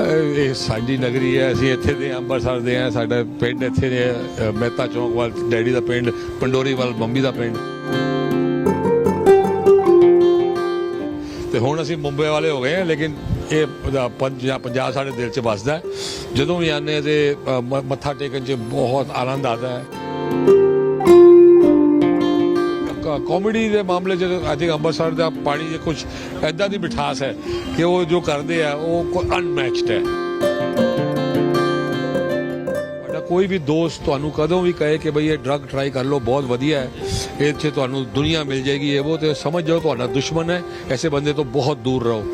ਇਹ ਸਾਡੀ ਨਗਰੀ ਹੈ ਅਸੀਂ ਇੱਥੇ ਦੇ ਅੰਮ੍ਰਿਤਸਰ ਦੇ ਆ ਸਾਡਾ ਪਿੰਡ ਇੱਥੇ ਦੇ ਮਹਿਤਾ ਚੌਂਕ ਵੱਲ ਡੈਡੀ ਦਾ ਪਿੰਡ ਪੰਡੋਰੀ ਵੱਲ ਬੰਬੀ ਦਾ ਪਿੰਡ। ਤੇ ਹੁਣ ਅਸੀਂ ਮੁੰਬਈ ਵਾਲੇ ਹੋ ਗਏ ਹਾਂ ਲੇਕਿਨ ਇਹ ਪੰਜਾਬ ਸਾਡੇ ਦਿਲ 'ਚ ਵੱਸਦਾ ਜਦੋਂ ਵੀ ਆਨੇ ਤੇ ਅ, ਮ- ਮੱਥਾ ਟੇਕਣ 'ਚ ਬਹੁਤ ਆਨੰਦ ਆਉਂਦਾ ਹੈ। ਕਾਮੇਡੀ ਦੇ ਮਾਮਲੇ 'ਚ ਆਈ ਥਿੰਕ ਅੰਮ੍ਰਿਤਸਰ ਦਾ ਪਾਣੀ 'ਚ ਕੁਝ ਐਦਾਂ ਦੀ ਮਿਠਾਸ ਹੈ ਕਿ ਉਹ ਜੋ ਕਰਦੇ ਆ, ਉਹ ਅਨਮੈਚਡ ਹੈ। ਤੁਹਾਡਾ ਕੋਈ ਵੀ ਦੋਸਤ ਤੁਹਾਨੂੰ ਕਦੋਂ ਵੀ ਕਹੇ ਕਿ ਬਈ ਇਹ ਡਰੱਗ ਟਰਾਈ ਕਰ ਲਓ, ਬਹੁਤ ਵਧੀਆ ਹੈ। ਇਹ 'ਚ ਤੁਹਾਨੂੰ ਦੁਨੀਆ ਮਿਲ ਜਾਏਗੀ, ਇਹ ਉਹ ਤੇ ਸਮਝ ਜਾਓ ਤੁਹਾਡਾ ਦੁਸ਼ਮਣ ਹੈ। ਐਸੇ ਬੰਦੇ ਤੋਂ ਬਹੁਤ ਦੂਰ ਰਹੋ।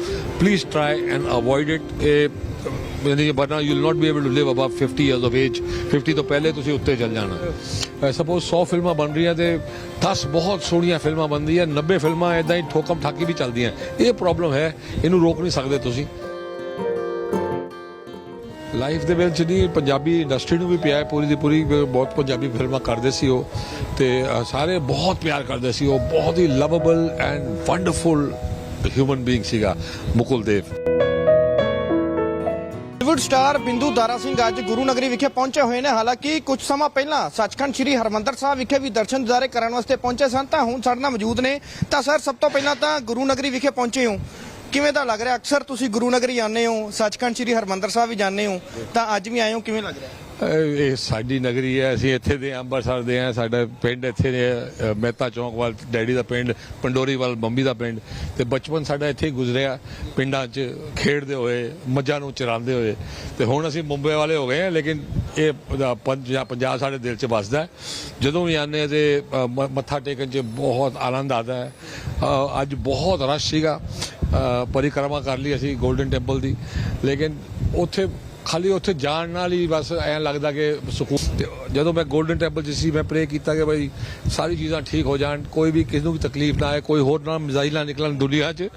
Please try and avoid it ਇਹ ਵਰਨਾ you will not be able to live above 50 years of age 50 ਤੋਂ ਪਹਿਲੇ ਤੁਸੀਂ ਉੱਤੇ ਚੱਲ ਜਾਣਾ। ਸਪੋਜ਼ 100 ਫਿਲਮਾਂ ਬਣ ਰਹੀਆਂ ਤੇ 10 ਬਹੁਤ ਸੋਹਣੀਆਂ ਫਿਲਮਾਂ ਬਣਦੀਆਂ 90 ਫਿਲਮਾਂ ਇਦਾਂ ਹੀ ਠੋਕਮ ਠਾਕੀ ਵੀ ਚੱਲਦੀਆਂ। ਇਹ ਪ੍ਰੋਬਲਮ ਹੈ, ਇਹਨੂੰ ਰੋਕ ਨਹੀਂ ਸਕਦੇ ਤੁਸੀਂ। ਲਾਈਫ ਦੇ ਵਿੱਚ ਨਹੀਂ ਪੰਜਾਬੀ ਇੰਡਸਟਰੀ ਨੂੰ ਵੀ ਪਿਆ ਹੈ, ਪੂਰੀ ਦੀ ਪੂਰੀ ਬਹੁਤ ਪੰਜਾਬੀ ਫਿਲਮਾਂ ਕਰਦੇ ਸੀ ਉਹ। ਤੇ ਸਾਰੇ ਬਹੁਤ ਪਿਆਰ ਕਰਦੇ ਸੀ ਉਹ। ਬਹੁਤ ਹੀ lovable and wonderful human being ਸੀਗਾ ਮੁਕੁਲ ਦੇਵ। ਬਾਲੀਵੁੱਡ ਸਟਾਰ ਬਿੰਦੂ ਦਾਰਾ ਸਿੰਘ ਅੱਜ ਗੁਰੂ ਨਗਰੀ ਵਿਖੇ ਪਹੁੰਚੇ ਹੋਏ ਨੇ। ਹਾਲਾਂਕਿ ਕੁਝ ਸਮਾਂ ਪਹਿਲਾਂ ਸੱਚਖੰਡ ਸ੍ਰੀ ਹਰਮੰਦਰ ਸਾਹਿਬ ਵਿਖੇ ਵੀ ਦਰਸ਼ਨ ਦਿਦਾਰੇ ਕਰਨ ਵਾਸਤੇ ਪਹੁੰਚੇ ਸਨ, ਤਾਂ ਹੁਣ ਸਾਡੇ ਨਾਲ ਮੌਜੂਦ ਨੇ। ਤਾਂ ਸਰ, ਸਭ ਤੋਂ ਪਹਿਲਾਂ ਤਾਂ ਗੁਰੂ ਨਗਰੀ ਵਿਖੇ ਪਹੁੰਚੇ ਹੋ। ਕਿਵੇਂ ਦਾ ਲੱਗ ਰਿਹਾ? ਅਕਸਰ ਤੁਸੀਂ ਗੁਰੂ ਨਗਰੀ ਆਉਂਦੇ ਹੋ, ਸੱਚਖੰਡ ਸ੍ਰੀ ਹਰਮੰਦਰ ਸਾਹਿਬ ਵੀ ਜਾਂਦੇ ਹੋ, ਤਾਂ ਅੱਜ ਵੀ ਆਏ ਹੋ, ਕਿਵੇਂ ਲੱਗ ਰਿਹਾ? ਇਹ ਸਾਡੀ ਨਗਰੀ ਹੈ ਅਸੀਂ ਇੱਥੇ ਦੇ ਅੰਮ੍ਰਿਤਸਰ ਦੇ ਆ ਸਾਡਾ ਪਿੰਡ ਇੱਥੇ ਦੇ ਮਹਿਤਾ ਚੌਂਕ ਵੱਲ ਡੈਡੀ ਦਾ ਪਿੰਡ ਪੰਡੋਰੀ ਵੱਲ ਬੰਬੀ ਦਾ ਪਿੰਡ। ਤੇ ਬਚਪਨ ਸਾਡਾ ਇੱਥੇ ਹੀ ਗੁਜ਼ਰਿਆ ਪਿੰਡਾਂ 'ਚ ਖੇਡਦੇ ਹੋਏ ਮੱਝਾਂ ਨੂੰ ਚਰਾਉਂਦੇ ਹੋਏ। ਤੇ ਹੁਣ ਅਸੀਂ ਮੁੰਬਈ ਵਾਲੇ ਹੋ ਗਏ ਹਾਂ ਲੇਕਿਨ ਇਹ ਉਹਦਾ ਪੰਜਾਬ ਪੰਜਾਬ ਸਾਡੇ ਦਿਲ 'ਚ ਵੱਸਦਾ ਜਦੋਂ ਵੀ ਆਨੇ ਤੇ ਅ, ਮ- ਮੱਥਾ ਟੇਕਣ 'ਚ ਬਹੁਤ ਆਨੰਦ ਆਉਂਦਾ ਹੈ। ਅੱਜ ਬਹੁਤ ਰਸ਼ ਸੀਗਾ। ਪਰਿਕਰਮਾ ਕਰ ਲਈ ਅਸੀਂ 골ਡਨ ਟੈਂਪਲ ਦੀ। ਲੇਕਿਨ ਉੱਥੇ ਖਾਲੀ ਉੱਥੇ ਜਾਣ ਨਾਲ ਹੀ ਬਸ ਐਂ ਲੱਗਦਾ ਕਿ ਸਕੂਨ ਜਦੋਂ ਮੈਂ 골ਡਨ ਟੈਂਪਲ 'ਚ ਸੀ, ਮੈਂ ਪ੍ਰੇ ਕੀਤਾ ਕਿ ਭਾਈ ਸਾਰੀ ਚੀਜ਼ਾਂ ਠੀਕ ਹੋ ਜਾਣ, ਕੋਈ ਵੀ ਕਿਸੇ ਨੂੰ ਵੀ ਤਕਲੀਫ ਨਾ ਆਏ, ਕੋਈ ਹੋਰ ਨਾ ਮਿਜ਼ਾਈਲ ਨਾ ਨਿਕਲਣ ਦੁਨੀਆ 'ਚ,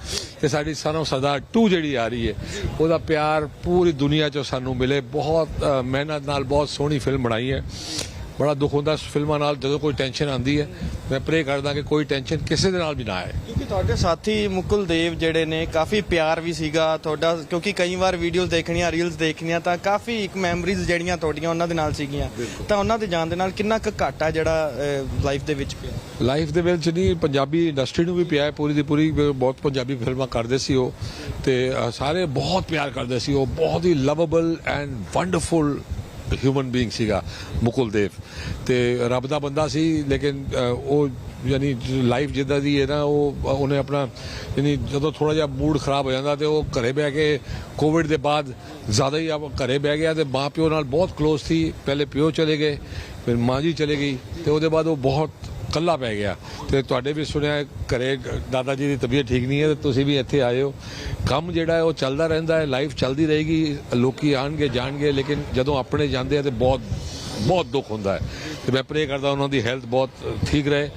ਤੇ ਸਾਡੀ ਸਾਨੂੰ ਸਰਦਾਰ ਟੂ ਜਿਹੜੀ ਆ ਰਹੀ ਹੈ, ਉਹਦਾ ਪਿਆਰ ਪੂਰੀ ਦੁਨੀਆ 'ਚੋਂ ਸਾਨੂੰ ਮਿਲੇ। ਬਹੁਤ ਮਿਹਨਤ ਨਾਲ ਬਹੁਤ ਸੋਹਣੀ ਫਿਲਮ ਬਣਾਈ ਹੈ। ਬੜਾ ਦੁੱਖ ਹੁੰਦਾ ਇਸ ਫਿਲਮਾਂ ਨਾਲ ਜਦੋਂ ਕੋਈ ਟੈਨਸ਼ਨ ਆਉਂਦੀ ਹੈ ਮੈਂ ਪ੍ਰੇ ਕਰਦਾ ਕਿ ਕੋਈ ਟੈਨਸ਼ਨ ਕਿਸੇ ਦੇ ਨਾਲ ਵੀ ਨਾ ਆਏ। ਕਿਉਂਕਿ ਤੁਹਾਡੇ ਸਾਥੀ ਮੁਕੁਲ ਦੇਵ ਜਿਹੜੇ ਨੇ ਕਾਫੀ ਪਿਆਰ ਵੀ ਸੀਗਾ ਤੁਹਾਡਾ ਕਿਉਂਕਿ ਕਈ ਵਾਰ ਵੀਡੀਓਜ਼ ਦੇਖਣੀਆਂ ਰੀਲਸ ਦੇਖਣੀਆਂ ਤਾਂ ਕਾਫੀ ਇੱਕ ਮੈਮਰੀਜ਼ ਜਿਹੜੀਆਂ ਤੁਹਾਡੀਆਂ ਉਹਨਾਂ ਦੇ ਨਾਲ ਸੀਗੀਆਂ। ਤਾਂ ਉਹਨਾਂ ਦੇ ਜਾਣ ਦੇ ਨਾਲ ਕਿੰਨਾ ਕੁ ਘਾਟਾ ਜਿਹੜਾ ਲਾਈਫ ਦੇ ਵਿੱਚ ਪਿਆ? ਲਾਈਫ ਦੇ ਵਿੱਚ ਨਹੀਂ ਪੰਜਾਬੀ ਇੰਡਸਟਰੀ ਨੂੰ ਵੀ ਪਿਆ ਹੈ ਪੂਰੀ ਦੀ ਪੂਰੀ ਬਹੁਤ ਪੰਜਾਬੀ ਫਿਲਮਾਂ ਕਰਦੇ ਸੀ ਉਹ। ਤੇ ਸਾਰੇ ਬਹੁਤ ਪਿਆਰ ਕਰਦੇ ਸੀ ਉਹ ਬਹੁਤ ਹੀ lovable and wonderful human being ਸੀਗਾ, ਮੁਕੁਲ ਦੇਵ। ਤੇ ਰੱਬ ਦਾ ਬੰਦਾ ਸੀ, ਲੇਕਿਨ ਉਹ ਯਾਨੀ ਲਾਈਫ ਜਿੱਦਾਂ ਦੀ ਹੈ ਨਾ, ਉਹ ਉਹਨੇ ਆਪਣਾ ਯਾਨੀ ਜਦੋਂ ਥੋੜਾ ਜਿਹਾ ਮੂਡ ਖਰਾਬ ਹੋ ਜਾਂਦਾ ਤੇ ਉਹ ਘਰੇ ਬਹਿ ਕੇ ਕੋਵਿਡ ਦੇ ਬਾਅਦ ਜ਼ਿਆਦਾ ਹੀ ਆਪ ਘਰੇ ਬਹਿ ਗਿਆ ਤੇ ਮਾਂ ਪਿਓ ਨਾਲ ਬਹੁਤ ক্লোਜ਼ ਸੀ। ਪਹਿਲੇ ਪਿਓ ਚਲੇ ਗਏ, ਫਿਰ ਮਾਂ ਜੀ ਚਲੇ ਗਈ ਤੇ ਉਹਦੇ ਬਾਅਦ ਉਹ ਬਹੁਤ ਕੱਲਾ ਪੈ ਗਿਆ। ਤੇ ਤੁਹਾਡੇ ਵੀ ਸੁਣਿਆ, ਘਰੇ ਦਾਦਾ ਜੀ ਦੀ ਤਬੀਅਤ ਠੀਕ ਨਹੀਂ ਹੈ, ਤੇ ਤੁਸੀਂ ਵੀ ਇੱਥੇ ਆਏ ਹੋ। ਕੰਮ ਜਿਹੜਾ ਹੈ, ਉਹ ਚੱਲਦਾ ਰਹਿੰਦਾ ਹੈ ਲਾਈਫ ਚੱਲਦੀ ਰਹੇਗੀ, ਲੋਕੀ ਆਣਗੇ, ਜਾਣਗੇ, ਲੇਕਿਨ ਜਦੋਂ ਆਪਣੇ ਜਾਂਦੇ ਆ ਤੇ ਬਹੁਤ ਬਹੁਤ ਦੁੱਖ ਹੁੰਦਾ ਹੈ। ਤੇ ਮੈਂ ਪ੍ਰੇ ਕਰਦਾ ਉਹਨਾਂ ਦੀ ਹੈਲਥ ਬਹੁਤ ਠੀਕ ਰਹੇ।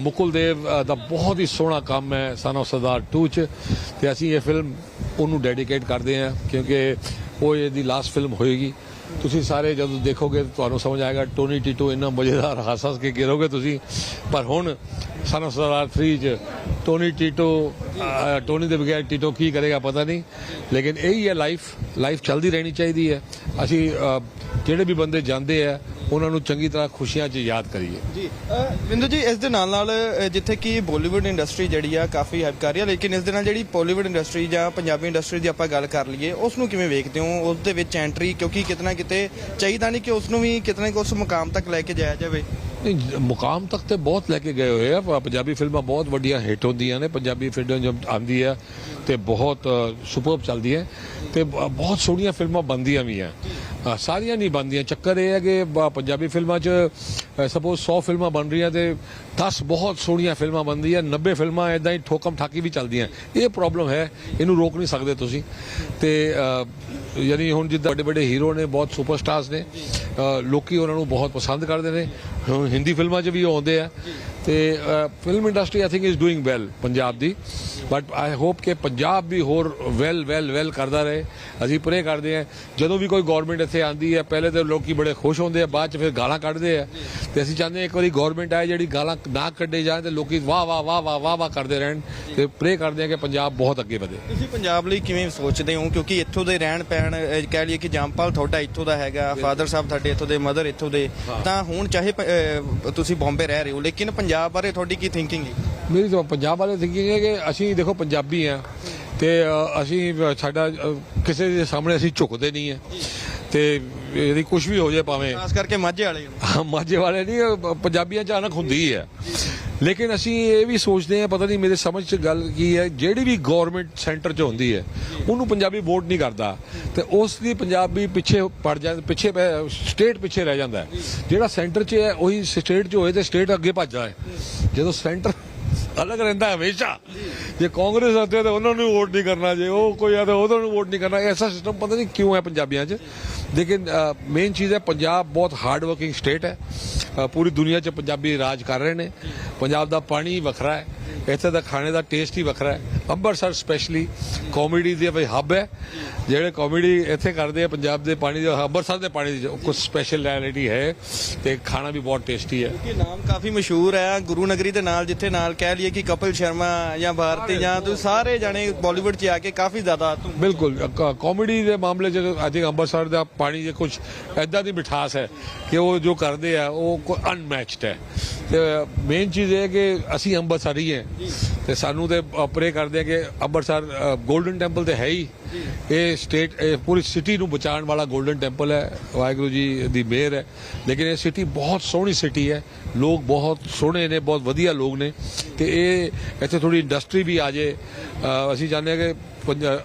ਮੁਕੁਲ ਦੇਵ ਦਾ ਬਹੁਤ ਹੀ ਸੋਹਣਾ ਕੰਮ ਹੈ ਸਨ ਆਫ ਸਰਦਾਰ 2 ਚ। ਤੇ ਅਸੀਂ ਇਹ ਫਿਲਮ ਉਹਨੂੰ ਡੈਡੀਕੇਟ ਕਰਦੇ ਹਾਂ, ਕਿਉਂਕਿ ਉਹ ਇਹਦੀ ਲਾਸਟ ਫਿਲਮ ਹੋਏਗੀ। ਤੁਸੀਂ ਸਾਰੇ ਜਦੋਂ ਦੇਖੋਗੇ ਤੁਹਾਨੂੰ ਸਮਝ ਆਏਗਾ, ਟੋਨੀ, ਟੀਟੋ ਇੰਨਾ ਮਜ਼ੇਦਾਰ ਹੱਸ ਹੱਸ ਕੇ ਗਿਰੋਗੇ ਤੁਸੀਂ। ਪਰ ਹੁਣ ਸਾਨੂੰ ਸਰਦਾਰ 3 ਚ ਟੋਨੀ ਟੀਟੋ ਟੋਨੀ ਦੇ ਬਗੈਰ ਟੀਟੋ ਕੀ ਕਰੇਗਾ ਪਤਾ ਨਹੀਂ। ਲੇਕਿਨ ਇਹੀ ਹੈ ਲਾਈਫ ਲਾਈਫ ਚੱਲਦੀ ਰਹਿਣੀ ਚਾਹੀਦੀ ਹੈ। ਅਸੀਂ ਜਿਹੜੇ ਵੀ ਬੰਦੇ ਜਾਂਦੇ ਆ ਉਹਨਾਂ ਨੂੰ ਚੰਗੀ ਤਰ੍ਹਾਂ ਖੁਸ਼ੀਆਂ 'ਚ ਯਾਦ ਕਰੀਏ। ਜੀ। ਬਿੰਦੂ ਜੀ ਇਸ ਦੇ ਨਾਲ ਨਾਲ ਜਿੱਥੇ ਕਿ ਬਾਲੀਵੁੱਡ ਇੰਡਸਟਰੀ ਜਿਹੜੀ ਆ ਕਾਫੀ ਹੈਲਪ ਕਰ ਰਹੀ ਆ ਲੇਕਿਨ ਇਸ ਦੇ ਨਾਲ ਜਿਹੜੀ ਬਾਲੀਵੁੱਡ ਇੰਡਸਟਰੀ ਜਾਂ ਪੰਜਾਬੀ ਇੰਡਸਟਰੀ ਦੀ ਆਪਾਂ ਗੱਲ ਕਰ ਲਈਏ ਉਸ ਨੂੰ ਕਿਵੇਂ ਵੇਖਦੇ ਹੋ? ਉਸ ਦੇ ਵਿੱਚ ਐਂਟਰੀ ਕਿਉਂਕਿ ਕਿਤਨਾ ਕਿਤੇ ਚਾਹੀਦਾ ਨਹੀਂ ਕਿ ਉਸ ਨੂੰ ਵੀ ਕਿਤਨਾ ਕਿ ਉਸ ਮੁਕਾਮ ਤੱਕ ਲੈ ਕੇ ਜਾਇਆ ਜਾਵੇ। ਮੁਕਾਮ ਤੱਕ ਤੇ ਬਹੁਤ ਲੈ ਕੇ ਗਏ ਹੋਏ ਆ। ਪੰਜਾਬੀ ਫਿਲਮਾਂ ਬਹੁਤ ਵੱਡੀਆਂ ਹਿੱਟ ਹੁੰਦੀਆਂ ਨੇ। ਪੰਜਾਬੀ ਫਿਲਮ ਜਦ ਆਉਂਦੀ ਆ ਤੇ ਬਹੁਤ ਸੁਪਰਬ ਚੱਲਦੀ ਹੈ ਤੇ ਬਹੁਤ ਸੋਹਣੀਆਂ ਫਿਲਮਾਂ ਬਣਦੀਆਂ ਵੀ ਆ ਸਾਰੀਆਂ ਨਹੀਂ ਬਣਦੀਆਂ। ਚੱਕਰ ਇਹ ਹੈ ਕਿ ਪੰਜਾਬੀ ਫਿਲਮਾਂ 'ਚ ਸਪੋਜ਼ 100 ਫਿਲਮਾਂ ਬਣ ਰਹੀਆਂ ਤੇ 10 ਬਹੁਤ ਸੋਹਣੀਆਂ ਫਿਲਮਾਂ ਬਣਦੀਆਂ 90 ਫਿਲਮਾਂ ਇਦਾਂ ਹੀ ਠੋਕਮ ਠਾਕੀ ਵੀ ਚੱਲਦੀਆਂ। ਇਹ ਪ੍ਰੋਬਲਮ ਹੈ। ਇਹਨੂੰ ਰੋਕ ਨਹੀਂ ਸਕਦੇ ਤੁਸੀਂ। ਤੇ ਯਾਨੀ ਹੁਣ ਜਿੱਦਾਂ ਵੱਡੇ ਵੱਡੇ ਹੀਰੋ ਨੇ ਬਹੁਤ ਸੁਪਰਸਟਾਰਸ ਨੇ ਅ, ਲੋਕੀ ਉਹਨਾਂ ਨੂੰ ਬਹੁਤ ਪਸੰਦ ਕਰਦੇ ਨੇ। ਹੁਣ ਹਿੰਦੀ ਫਿਲਮਾਂ 'ਚ ਵੀ ਉਹ ਆਉਂਦੇ ਆ। ਤੇ film industry I think is doing well Punjab the. But I hope ਕਿ ਪੰਜਾਬ ਵੀ ਹੋਰ ਵੈਲ ਵੈਲ ਵੈਲ ਕਰਦਾ ਰਹੇ। ਅਸੀਂ ਪ੍ਰੇ ਕਰਦੇ ਹਾਂ। ਜਦੋਂ ਵੀ ਕੋਈ ਗਵਰਨਮੈਂਟ ਇੱਥੇ ਆਂਦੀ ਹੈ ਪਹਿਲੇ ਤਾਂ ਲੋਕੀ ਬੜੇ ਖੁਸ਼ ਹੁੰਦੇ ਆ ਬਾਅਦ ਚ ਫਿਰ ਗਾਲਾਂ ਕੱਢਦੇ ਆ। ਤੇ ਅਸੀਂ ਚਾਹੁੰਦੇ ਇੱਕ ਵਾਰੀ ਗਵਰਨਮੈਂਟ ਆਏ ਜਿਹੜੀ ਗਾਲਾਂ ਨਾ ਕੱਢੇ ਜਾਣ ਤੇ ਲੋਕੀ ਵਾਹ ਵਾਹ ਵਾਹ ਵਾਹ ਵਾਹ ਵਾਹ ਕਰਦੇ ਰਹਿਣ ਤੇ ਪ੍ਰੇ ਕਰਦੇ ਹਾਂ ਕਿ ਪੰਜਾਬ ਬਹੁਤ ਅੱਗੇ ਵਧੇ। ਤੁਸੀਂ ਪੰਜਾਬ ਲਈ ਕਿਵੇਂ ਸੋਚਦੇ ਹੋ? ਕਿਉਂਕਿ ਇੱਥੋਂ ਦੇ ਰਹਿਣ ਪੈਣ ਕਹਿ ਲਈਏ ਕਿ ਜੰਪਾਲ ਤੁਹਾਡਾ ਇੱਥੋਂ ਦਾ ਹੈਗਾ ਫਾਦਰ ਸਾਹਿਬ ਤੁਹਾਡੇ ਇੱਥੋਂ ਦੇ ਮਦਰ ਇੱਥੋਂ ਦੇ। ਤਾਂ ਹੁਣ ਚਾਹੇ ਤੁਸੀਂ ਬੰਬੇ ਰਹਿ ਰਹੇ ਹੋ ਲੇਕਿਨ ਪੰਜਾਬ ਬਾਰੇ ਤੁਹਾਡੀ ਕੀ ਥਿੰਕਿੰਗ ਹੈ? ਮੇਰੀ ਤਾਂ ਪੰਜਾਬ ਵਾਲੇ ਥਿੰਕਿੰਗ ਹੈ ਕਿ ਅਸੀਂ ਦੇਖੋ ਪੰਜਾਬੀ ਆ ਤੇ ਅਸੀਂ ਸਾਡਾ ਕਿਸੇ ਦੇ ਸਾਹਮਣੇ ਅਸੀਂ ਝੁਕਦੇ ਨਹੀਂ ਹੈ ਤੇ ਇਹਦੀ ਕੁਝ ਵੀ ਹੋ ਜਾਏ ਭਾਵੇਂ। ਖਾਸ ਕਰਕੇ ਮਾਝੇ ਵਾਲੇ ਮਾਝੇ ਵਾਲੇ ਨਹੀਂ ਪੰਜਾਬੀਆਂ ਚ ਅਣਖ ਹੁੰਦੀ ਹੈ ਲੇਕਿਨ ਅਸੀਂ ਇਹ ਵੀ ਸੋਚਦੇ ਹਾਂ ਪਤਾ ਨਹੀਂ ਮੇਰੇ ਸਮਝ ਚ ਗੱਲ ਕੀ ਹੈ ਜਿਹੜੀ ਵੀ ਗਵਰਨਮੈਂਟ ਸੈਂਟਰ 'ਚ ਹੁੰਦੀ ਹੈ ਉਹਨੂੰ ਪੰਜਾਬੀ ਵੋਟ ਨਹੀਂ ਕਰਦਾ। ਤੇ ਉਸ ਦੀ ਪੰਜਾਬੀ ਪਿੱਛੇ ਪੜ ਜਾਂਦਾ ਪਿੱਛੇ ਸਟੇਟ ਪਿੱਛੇ ਰਹਿ ਜਾਂਦਾ ਜਿਹੜਾ ਸੈਂਟਰ 'ਚ ਹੈ ਉਹੀ ਸਟੇਟ 'ਚ ਹੋਏ ਤੇ ਸਟੇਟ ਅੱਗੇ ਭੱਜਦਾ ਹੈ ਜਦੋਂ ਸੈਂਟਰ ਅਲੱਗ ਰਹਿੰਦਾ ਹਮੇਸ਼ਾ। ਜੇ ਕਾਂਗਰਸ ਆਤੇ ਤਾਂ ਉਹਨਾਂ ਨੂੰ ਵੋਟ ਨਹੀਂ ਕਰਨਾ ਜੇ, ਉਹ ਕੋਈ ਆ ਤਾਂ ਉਹਨਾਂ ਨੂੰ ਵੋਟ ਨਹੀਂ ਕਰਨਾ। ਐਸਾ ਸਿਸਟਮ ਪਤਾ ਨਹੀਂ ਕਿਉਂ ਹੈ ਪੰਜਾਬੀਆਂ 'ਚ। ਲੇਕਿਨ ਮੇਨ ਚੀਜ਼ ਹੈ ਪੰਜਾਬ ਬਹੁਤ ਹਾਰਡ ਵਰਕਿੰਗ ਸਟੇਟ ਹੈ ਪੂਰੀ ਦੁਨੀਆ 'ਚ ਪੰਜਾਬੀ ਰਾਜ ਕਰ ਰਹੇ ਨੇ। ਪੰਜਾਬ ਦਾ ਪਾਣੀ ਵੱਖਰਾ ਹੈ। ਇੱਥੇ ਦਾ ਖਾਣੇ ਦਾ ਟੇਸਟ ਹੀ ਵੱਖਰਾ ਹੈ। ਅੰਮ੍ਰਿਤਸਰ ਸਪੈਸ਼ਲੀ ਕਾਮੇਡੀ ਦੀ ਵੀ ਹੱਬ ਹੈ। ਜਿਹੜੇ ਕਾਮੇਡੀ ਇੱਥੇ ਕਰਦੇ ਆ ਪੰਜਾਬ ਦੇ ਪਾਣੀ ਦੇ ਅੰਮ੍ਰਿਤਸਰ ਦੇ ਪਾਣੀ ਦੀ ਕੁਝ ਸਪੈਸ਼ਲਿਟੀ ਹੈ। ਤੇ ਖਾਣਾ ਵੀ ਬਹੁਤ ਟੇਸਟੀ ਹੈ। ਕਿ ਨਾਮ ਕਾਫੀ ਮਸ਼ਹੂਰ ਹੈ। ਗੁਰੂ ਨਗਰੀ ਦੇ ਨਾਲ ਜਿੱਥੇ ਨਾਲ ਕਹਿ ਲਈਏ ਕਿ ਕਪਿਲ ਸ਼ਰਮਾ ਜਾਂ ਭਾਰਤੀ ਜਾਂ ਤੁਸੀਂ ਸਾਰੇ ਜਾਣੇ ਬਾਲੀਵੁੱਡ 'ਚ ਆ ਕੇ ਕਾਫੀ ਜ਼ਿਆਦਾ ਬਿਲਕੁਲ। ਕਾਮੇਡੀ ਦੇ ਮਾਮਲੇ 'ਚ ਆਈ ਥਿੰਕ ਅੰਮ੍ਰਿਤਸਰ ਦਾ ਪਾਣੀ ਦੇ ਕੁਝ ਐਦਾਂ ਦੀ ਮਿਠਾਸ ਹੈ ਕਿ ਉਹ ਜੋ ਕਰਦੇ ਆ ਉਹ ਕੋਈ ਅਨਮੈਚਡ ਹੈ। ਤੇ ਮੇਨ ਚੀਜ਼ ਇਹ ਹੈ ਕਿ ਅਸੀਂ ਅੰਮ੍ਰਿਤਸਰੀ ਹੈ। ਤੇ ਸਾਨੂੰ ਤੇ ਪ੍ਰੇ ਕਰਦੇ ਆ ਕਿ ਅੰਮ੍ਰਿਤਸਰ 골ਡਨ ਟੈਂਪਲ ਤੇ ਹੈ ਹੀ। ਇਹ ਸਟੇਟ ਇਹ ਪੂਰੀ ਸਿਟੀ ਨੂੰ ਬਚਾਉਣ ਵਾਲਾ 골ਡਨ ਟੈਂਪਲ ਹੈ। ਵਾਹਿਗੁਰੂ ਜੀ ਦੀ ਮਿਹਰ ਹੈ। ਲੇਕਿਨ ਇਹ ਸਿਟੀ ਬਹੁਤ ਸੋਹਣੀ ਸਿਟੀ ਹੈ। ਲੋਕ ਬਹੁਤ ਸੋਹਣੇ ਨੇ ਬਹੁਤ ਵਧੀਆ ਲੋਕ ਨੇ। ਤੇ ਇਹ ਇੱਥੇ ਥੋੜੀ ਇੰਡਸਟਰੀ ਵੀ ਆ ਜੇ। ਅਸੀਂ ਚਾਹੁੰਦੇ ਹਾਂ ਕਿ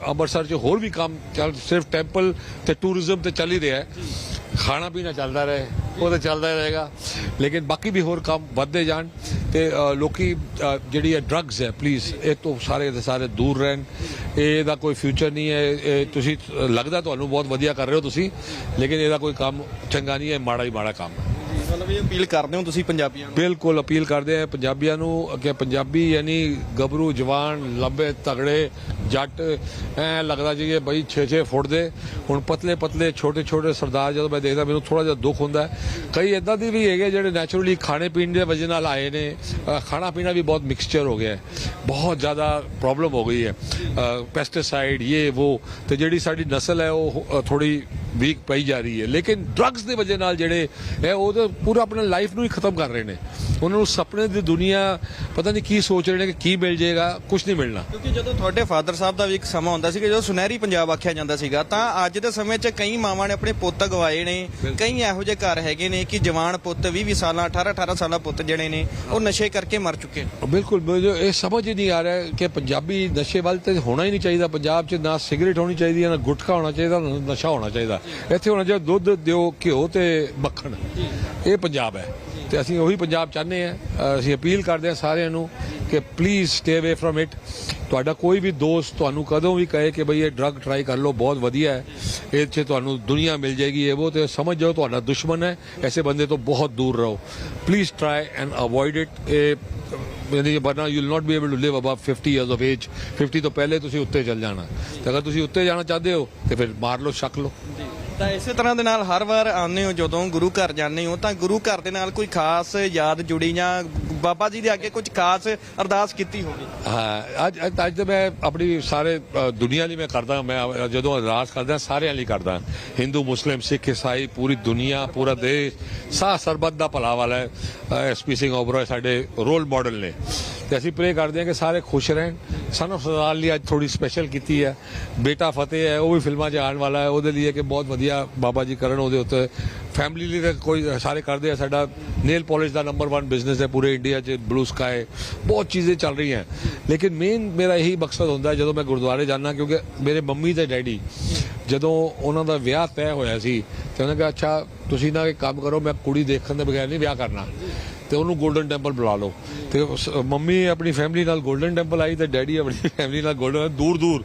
ਅੰਮ੍ਰਿਤਸਰ 'ਚ ਹੋਰ ਵੀ ਕੰਮ ਚੱਲ ਸਿਰਫ ਟੈਂਪਲ ਤੇ ਟੂਰਿਜ਼ਮ ਤੇ ਚੱਲ ਹੀ ਰਿਹਾ ਹੈ। ਖਾਣਾ ਪੀਣਾ ਚੱਲਦਾ ਰਹੇ। ਉਹ ਤਾਂ ਚੱਲਦਾ ਰਹੇਗਾ। ਲੇਕਿਨ ਬਾਕੀ ਵੀ ਹੋਰ ਕੰਮ ਵੱਧਦੇ ਜਾਣ ਤੇ ਅ, ਲੋਕੀ ਜਿਹੜੀ ਹੈ ਡਰੱਗਸ ਹੈ ਪਲੀਜ਼ ਇਹ ਤੋਂ ਸਾਰੇ ਦੇ ਸਾਰੇ ਦੂਰ ਰਹਿਣ। ਇਹਦਾ ਕੋਈ ਫਿਊਚਰ ਨਹੀਂ ਹੈ। ਇਹ ਤੁਸੀਂ ਲੱਗਦਾ ਤੁਹਾਨੂੰ ਬਹੁਤ ਵਧੀਆ ਕਰ ਰਹੇ ਹੋ ਤੁਸੀਂ ਲੇਕਿਨ ਇਹਦਾ ਕੋਈ ਕੰਮ ਚੰਗਾ ਨਹੀਂ ਹੈ। ਮਾੜਾ ਹੀ ਮਾੜਾ ਕੰਮ ਹੈ। ਮਤਲਬ ਇਹ ਅਪੀਲ ਕਰਦੇ ਹੋ ਤੁਸੀਂ ਪੰਜਾਬੀਆਂ ਨੂੰ? ਬਿਲਕੁਲ ਅਪੀਲ ਕਰਦੇ ਆ ਪੰਜਾਬੀਆਂ ਨੂੰ ਕਿ ਪੰਜਾਬੀ ਯਾਨੀ ਗੱਭਰੂ, ਜਵਾਨ, ਲੰਬੇ ਤਗੜੇ ਜੱਟ, ਐ ਲੱਗਦਾ ਜੀ ਇਹ ਬਈ 6-6 ਫੁੱਟ ਦੇ। ਹੁਣ ਪਤਲੇ ਪਤਲੇ ਛੋਟੇ ਛੋਟੇ ਸਰਦਾਰ ਜਦੋਂ ਮੈਂ ਦੇਖਦਾ ਮੈਨੂੰ ਥੋੜਾ ਜਿਹਾ ਦੁੱਖ ਹੁੰਦਾ ਕਈ ਇਦਾਂ ਦੀ ਵੀ ਹੈਗੇ ਜਿਹੜੇ ਨੈਚੁਰਲੀ ਖਾਣੇ ਪੀਣ ਦੇ ਵਜ੍ਹਾ ਨਾਲ ਆਏ ਨੇ। ਖਾਣਾ ਪੀਣਾ ਵੀ ਬਹੁਤ ਮਿਕਸਚਰ ਹੋ ਗਿਆ ਹੈ। ਬਹੁਤ ਜ਼ਿਆਦਾ ਪ੍ਰੋਬਲਮ ਹੋ ਗਈ ਹੈ। ਪੈਸਟੀਸਾਈਡ ਇਹ ਉਹ ਤੇ ਜਿਹੜੀ ਸਾਡੀ ਨਸਲ ਹੈ ਉਹ ਅ, ਥੋੜੀ ਵੀਕ ਪਈ ਜਾ ਰਹੀ ਹੈ। ਲੇਕਿਨ ਡਰੱਗਸ ਦੇ ਵਜ੍ਹਾ ਨਾਲ ਜਿਹੜੇ ਹੈ ਉਹ ਤਾਂ ਪੂਰਾ ਆਪਣਾ ਲਾਈਫ ਨੂੰ ਹੀ ਖਤਮ ਕਰ ਰਹੇ ਨੇ। ਉਹਨਾਂ ਨੂੰ ਸੁਪਨੇ ਦੀ ਦੁਨੀਆ ਪਤਾ ਨਹੀਂ ਕੀ ਸੋਚ ਰਹੇ ਨੇ ਕਿ ਕੀ ਮਿਲ ਜਾਏਗਾ ਕੁਝ ਨਹੀਂ ਮਿਲਣਾ। ਕਿਉਂਕਿ ਜਦੋਂ ਤੁਹਾਡੇ ਫਾਦਰ ਸਾਹਿਬ ਦਾ ਵੀ ਇੱਕ ਸਮਾਂ ਹੁੰਦਾ ਸੀ ਕਿ ਜਦੋਂ ਸੁਨਹਿਰੀ ਪੰਜਾਬ ਆਖਿਆ ਜਾਂਦਾ ਸੀਗਾ ਤਾਂ ਅੱਜ ਦੇ ਸਮੇਂ 'ਚ ਕਈ ਮਾਵਾਂ ਨੇ ਆਪਣੇ ਪੁੱਤ ਗਵਾਏ ਨੇ ਕਈ ਇਹੋ ਜਿਹੇ ਘਰ ਹੈਗੇ ਨੇ ਕਿ ਜਵਾਨ ਪੁੱਤ 20 20 ਸਾਲਾਂ 18 18 ਸਾਲਾਂ ਪੁੱਤ ਜਿਹੜੇ ਨੇ ਉਹ ਨਸ਼ੇ ਕਰਕੇ ਮਰ ਚੁੱਕੇ ਨੇ। ਬਿਲਕੁਲ ਮੈਨੂੰ ਇਹ ਸਮਝ ਹੀ ਨਹੀਂ ਆ ਰਿਹਾ ਕਿ ਪੰਜਾਬੀ ਨਸ਼ੇ ਵੱਲ ਤੇ ਹੋਣਾ ਹੀ ਨਹੀਂ ਚਾਹੀਦਾ। ਪੰਜਾਬ 'ਚ ਨਾ ਸਿਗਰਟ ਹੋਣੀ ਚਾਹੀਦੀ ਹੈ ਨਾ ਗੁਟਖਾ ਹੋਣਾ ਚਾਹੀਦਾ ਨਾ ਨਸ਼ਾ ਹੋਣਾ ਚਾਹੀਦਾ। ਇੱਥੇ ਹੋਣਾ ਚਾਹੀਦਾ ਦੁੱਧ ਦਿਓ ਘਿਓ ਤੇ ਮੱਖਣ ਇਹ ਪੰਜਾਬ ਹੈ। ਤੇ ਅਸੀਂ ਉਹੀ ਪੰਜਾਬ ਚਾਹੁੰਦੇ ਆ ਅਸੀਂ ਅਪੀਲ ਕਰਦੇ ਹਾਂ ਸਾਰਿਆਂ ਨੂੰ ਕਿ please stay away from it ਤੁਹਾਡਾ ਕੋਈ ਵੀ ਦੋਸਤ ਤੁਹਾਨੂੰ ਕਦੋਂ ਵੀ ਕਹੇ ਕਿ ਬਈ ਇਹ ਡਰੱਗ ਟਰਾਈ ਕਰ ਲਓ, ਬਹੁਤ ਵਧੀਆ ਹੈ। ਇਹ 'ਚ ਤੁਹਾਨੂੰ ਦੁਨੀਆ ਮਿਲ ਜਾਏਗੀ, ਇਹ ਉਹ ਤੇ ਸਮਝ ਜਾਓ ਤੁਹਾਡਾ ਦੁਸ਼ਮਣ ਹੈ, ਐਸੇ ਬੰਦੇ ਤੋਂ ਬਹੁਤ ਦੂਰ ਰਹੋ। Please try and avoid it ਇਹ, ਯਾਨੀ ਕਿ ਵਰਨਾ you will not be able to live above 50 years of age 50 ਤੋਂ ਪਹਿਲੇ ਤੁਸੀਂ ਉੱਤੇ ਚੱਲ ਜਾਣਾ। ਤੇ ਅਗਰ ਤੁਸੀਂ ਉੱਤੇ ਜਾਣਾ ਚਾਹਦੇ ਹੋ, ਤੇ ਫਿਰ ਮਾਰ ਲਓ, ਛਕ ਲਓ। ਤਾਂ ਇਸੇ ਤਰ੍ਹਾਂ ਦੇ ਨਾਲ ਹਰ ਵਾਰ ਆਉਂਦੇ ਹੋ, ਜਦੋਂ ਗੁਰੂ ਘਰ ਜਾਂਦੇ ਹੋ, ਤਾਂ ਗੁਰੂ ਘਰ ਦੇ ਨਾਲ ਕੋਈ ਖਾਸ ਯਾਦ ਜੁੜੀ ਜਾਂ ਬਾਬਾ ਜੀ ਦੇ ਅੱਗੇ ਕੁਝ ਖਾਸ ਅਰਦਾਸ ਕੀਤੀ ਹੋਵੇ। ਹਾਂ, ਅੱਜ ਅੱਜ ਅੱਜ ਮੈਂ ਆਪਣੀ ਸਾਰੇ ਦੁਨੀਆ ਲਈ ਮੈਂ ਕਰਦਾ ਮੈਂ ਜਦੋਂ ਅਰਦਾਸ ਕਰਦਾ ਸਾਰਿਆਂ ਲਈ ਕਰਦਾ ਹਿੰਦੂ, ਮੁਸਲਿਮ, ਸਿੱਖ, ਈਸਾਈ, ਪੂਰੀ ਦੁਨੀਆ, ਪੂਰਾ ਦੇਸ਼, ਸਾਹ ਸਰਬੱਤ ਦਾ ਭਲਾ ਵਾਲਾ ਹੈ। ਐਸਪੀ ਸਿੰਘ ਓਬਰੋਏ ਸਾਡੇ ਰੋਲ ਮਾਡਲ ਨੇ। ਤੇ ਅਸੀਂ ਪ੍ਰੇ ਕਰਦੇ ਹਾਂ ਕਿ ਸਾਰੇ ਖੁਸ਼ ਰਹਿਣ। ਸਾਨੂੰ ਸਰਦਾਰ ਲਈ ਅੱਜ ਥੋੜੀ ਸਪੈਸ਼ਲ ਕੀਤੀ ਹੈ। ਬੇਟਾ ਫਤਿਹ ਹੈ, ਉਹ ਵੀ ਫਿਲਮਾਂ 'ਚ ਆਉਣ ਵਾਲਾ ਹੈ। ਉਹਦੇ ਲਈ ਹੈ ਕਿ ਬਹੁਤ ਵਧੀਆ ਬਾਬਾ ਜੀ ਕਰਨ, ਉਹਦੇ ਉੱਤੇ ਫੈਮਿਲੀ ਲਈ ਤਾਂ ਕੋਈ, ਸਾਰੇ ਕਰਦੇ ਆ, ਸਾਡਾ ਨੇਲ ਪਾਲਿਸ਼ ਦਾ ਨੰਬਰ 1 ਬਿਜ਼ਨਸ ਹੈ, ਪੂਰੇ ਇੰਡੀਆ 'ਚ ਬਲੂ ਸਕਾਈ ਬਹੁਤ ਚੀਜ਼ਾਂ ਚੱਲ ਰਹੀਆਂ। ਲੇਕਿਨ ਮੇਨ ਮੇਰਾ ਇਹੀ ਮਕਸਦ ਹੁੰਦਾ, ਜਦੋਂ ਮੈਂ ਗੁਰਦੁਆਰੇ ਜਾਂਦਾ, ਕਿਉਂਕਿ ਮੇਰੇ ਮੰਮੀ ਤੇ ਡੈਡੀ, ਜਦੋਂ ਉਹਨਾਂ ਦਾ ਵਿਆਹ ਤੈਅ ਹੋਇਆ ਸੀ, ਤੇ ਉਹਨਾਂ ਕਿਹਾ, ਅੱਛਾ, ਤੁਸੀਂ ਨਾ ਇੱਕ ਕੰਮ ਕਰੋ, ਮੈਂ ਕੁੜੀ ਦੇਖਣ ਦੇ ਬਗੈਰ ਨਹੀਂ ਵਿਆਹ ਕਰਨਾ। ਤੇ ਉਹਨੂੰ ਗੋਲਡਨ ਟੈਂਪਲ ਬੁਲਾ ਲਓ। ਤੇ ਮੰਮੀ ਆਪਣੀ ਫੈਮਿਲੀ ਨਾਲ ਗੋਲਡਨ ਟੈਂਪਲ ਆਈ ਤੇ ਡੈਡੀ ਆਪਣੀ ਫੈਮਿਲੀ ਨਾਲ 골ਡਨ ਦੂਰ ਦੂਰ।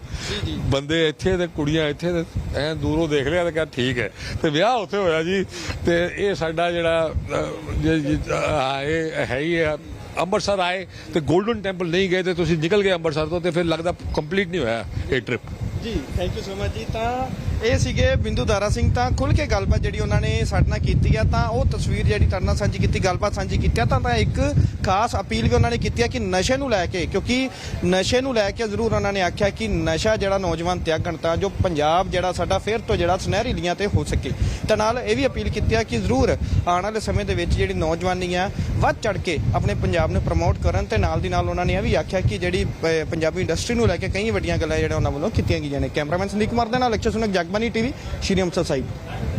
ਬੰਦੇ ਇੱਥੇ ਤੇ ਕੁੜੀਆਂ ਇੱਥੇ ਤੇ ਐ ਦੂਰੋਂ ਦੇਖ ਲਿਆ ਤੇ ਕਿਹਾ ਠੀਕ ਹੈ। ਤੇ ਵਿਆਹ ਉੱਥੇ ਹੋਇਆ ਜੀ। ਤੇ ਇਹ ਸਾਡਾ ਜਿਹੜਾ ਇਹ ਹੈ ਹੀ ਹੈ ਅੰਮ੍ਰਿਤਸਰ ਆਏ ਤੇ ਗੋਲਡਨ ਟੈਂਪਲ ਨਹੀਂ ਗਏ ਤੇ ਤੁਸੀਂ ਨਿਕਲ ਗਏ ਅੰਮ੍ਰਿਤਸਰ ਤੋਂ ਤੇ ਫਿਰ ਲੱਗਦਾ ਕੰਪਲੀਟ ਨਹੀਂ ਹੋਇਆ ਇਹ ਟ੍ਰਿਪ ਜੀ ਥੈਂਕ ਯੂ ਸੋ ਮਚ ਜੀ। ਤਾਂ ਇਹ ਸੀਗੇ ਬਿੰਦੂ ਦਾਰਾ ਸਿੰਘ ਤਾਂ ਖੁੱਲ ਕੇ ਗੱਲਬਾਤ ਜਿਹੜੀ ਉਹਨਾਂ ਨੇ ਸਾਡੇ ਨਾਲ ਕੀਤੀ ਆ ਤਾਂ ਉਹ ਤਸਵੀਰ ਜਿਹੜੀ ਤੁਹਾਡੇ ਨਾਲ ਸਾਂਝੀ ਕੀਤੀ ਗੱਲਬਾਤ ਸਾਂਝੀ ਕੀਤੀ ਆ ਤਾਂ ਤਾਂ ਇੱਕ ਖਾਸ ਅਪੀਲ ਵੀ ਉਹਨਾਂ ਨੇ ਕੀਤੀ ਆ ਕਿ ਨਸ਼ੇ ਨੂੰ ਲੈ ਕੇ ਕਿਉਂਕਿ ਨਸ਼ੇ ਨੂੰ ਲੈ ਕੇ ਜ਼ਰੂਰ ਉਹਨਾਂ ਨੇ ਆਖਿਆ ਕਿ ਨਸ਼ਾ ਜਿਹੜਾ ਨੌਜਵਾਨ ਤਿਆਗਣ ਤਾਂ ਜੋ ਪੰਜਾਬ ਜਿਹੜਾ ਸਾਡਾ ਫਿਰ ਤੋਂ ਜਿਹੜਾ ਸੁਨਹਿਰੀ ਲੀਆਂ ਤੇ ਹੋ ਸਕੇ। ਤਾਂ ਨਾਲ ਇਹ ਵੀ ਅਪੀਲ ਕੀਤੀ ਆ ਕਿ ਜ਼ਰੂਰ ਆਉਣ ਵਾਲੇ ਸਮੇਂ ਦੇ ਵਿੱਚ ਜਿਹੜੀ ਨੌਜਵਾਨੀ ਆ ਵੱਧ ਚੜ ਕੇ ਆਪਣੇ ਪੰਜਾਬ ਨੂੰ ਪ੍ਰਮੋਟ ਕਰਨ ਤੇ ਨਾਲ ਦੀ ਨਾਲ ਉਹਨਾਂ ਨੇ ਇਹ ਵੀ ਆਖਿਆ ਕਿ ਜਿਹੜੀ ਅਹ, ਪੰਜਾਬੀ ਇੰਡਸਟਰੀ ਨੂੰ ਲੈ ਕੇ ਕਈ ਵੱਡੀਆਂ ਗੱਲਾਂ ਜਿਹੜੀਆਂ ਉਹਨਾਂ ਵੱਲੋਂ ਕੀਤੀਆਂ ਗਈਆਂ ਨੇ। ਕੈਮਰਾਮੈਨ ਸੰਦੀਪ ਕੁਮਾਰ ਦੇ ਨਾਲ ਲੈਕਚਰ ਸੁਣਕ ਜਗਬਾਨੀ ਟੀਵੀ ਸ਼੍ਰੀ ਅੰਮ੍ਰਿਤਸਰ ਸਾਹਿਬ